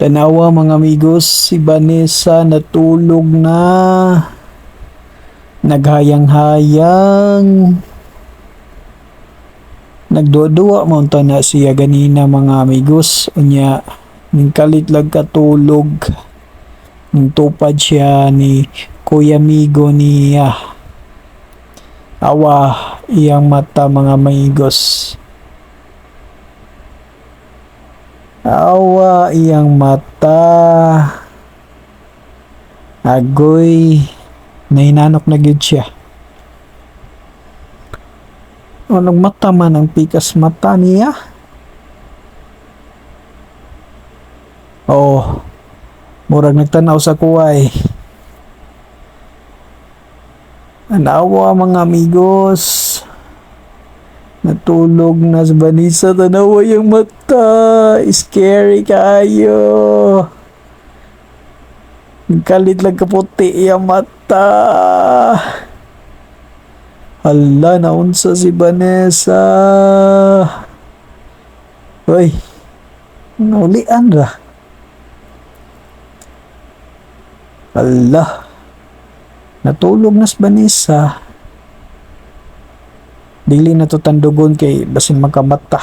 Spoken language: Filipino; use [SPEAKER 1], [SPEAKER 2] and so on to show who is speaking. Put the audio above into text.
[SPEAKER 1] Tanawa mga amigos, si Vanessa natulog na. Naghayang-hayang. Nagduwa mo na siya ganina mga amigos. Unya, ningkalit lang katulog. Nung tupad siya ni Kuya Migo niya. Awa, iyang mata mga amigos. Awa iyang mata. Agoy. Nahinanok na gyud siya. Anong mata man ang pikas mata niya? Oh. Murag nagtanaw sa kuway. Anawa mga amigos. Natulog na sa banisa tanawa yung mata. Scary kayo. Kalit lang kaputi yung mata. Hala, naunsa si Vanessa. Hoy, naulian ra. Hala, natulog na si Vanessa. Dili na to tandugon kay basin magkamata.